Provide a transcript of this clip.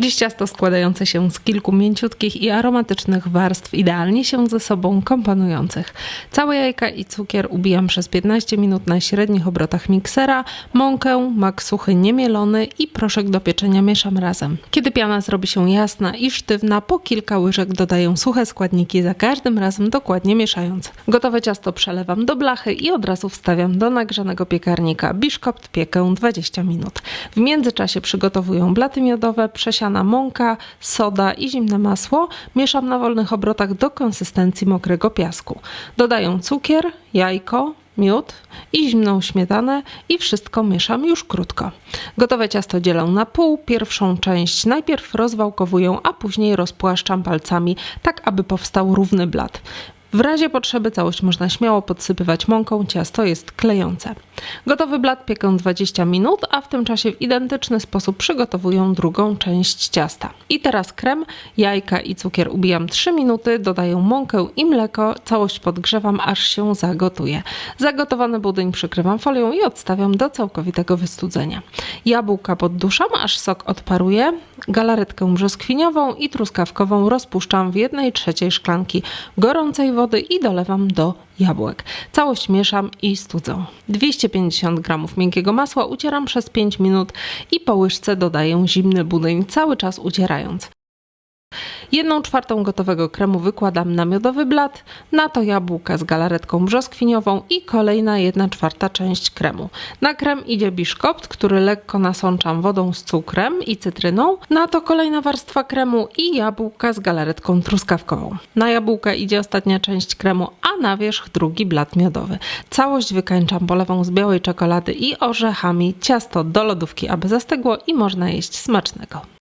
Dziś ciasto składające się z kilku mięciutkich i aromatycznych warstw, idealnie się ze sobą komponujących. Całe jajka i cukier ubijam przez 15 minut na średnich obrotach miksera, mąkę, mak suchy niemielony i proszek do pieczenia mieszam razem. Kiedy piana zrobi się jasna i sztywna, po kilka łyżek dodaję suche składniki, za każdym razem dokładnie mieszając. Gotowe ciasto przelewam do blachy i od razu wstawiam do nagrzanego piekarnika. Biszkopt piekę 20 minut. W międzyczasie przygotowuję blaty miodowe, przesiana mąka, soda i zimne masło. Mieszam na wolnych obrotach do konsystencji mokrego piasku. Dodaję cukier, jajko, miód i zimną śmietanę i wszystko mieszam już krótko. Gotowe ciasto dzielę na pół. Pierwszą część najpierw rozwałkowuję, a później rozpłaszczam palcami, tak aby powstał równy blat. W razie potrzeby całość można śmiało podsypywać mąką, ciasto jest klejące. Gotowy blat piekę 20 minut, a w tym czasie w identyczny sposób przygotowuję drugą część ciasta. I teraz krem, jajka i cukier ubijam 3 minuty, dodaję mąkę i mleko, całość podgrzewam aż się zagotuje. Zagotowany budyń przykrywam folią i odstawiam do całkowitego wystudzenia. Jabłka podduszam, aż sok odparuje, galaretkę brzoskwiniową i truskawkową rozpuszczam w 1 trzeciej szklanki gorącej wody i dolewam do jabłek. Całość mieszam i studzę. 250 g miękkiego masła ucieram przez 5 minut i po łyżce dodaję zimny budyń, cały czas ucierając. Jedną czwartą gotowego kremu wykładam na miodowy blat, na to jabłka z galaretką brzoskwiniową i kolejna jedna czwarta część kremu. Na krem idzie biszkopt, który lekko nasączam wodą z cukrem i cytryną, na to kolejna warstwa kremu i jabłka z galaretką truskawkową. Na jabłka idzie ostatnia część kremu, na wierzch drugi blat miodowy. Całość wykańczam polewą z białej czekolady i orzechami, ciasto do lodówki, aby zastygło i można jeść smacznego.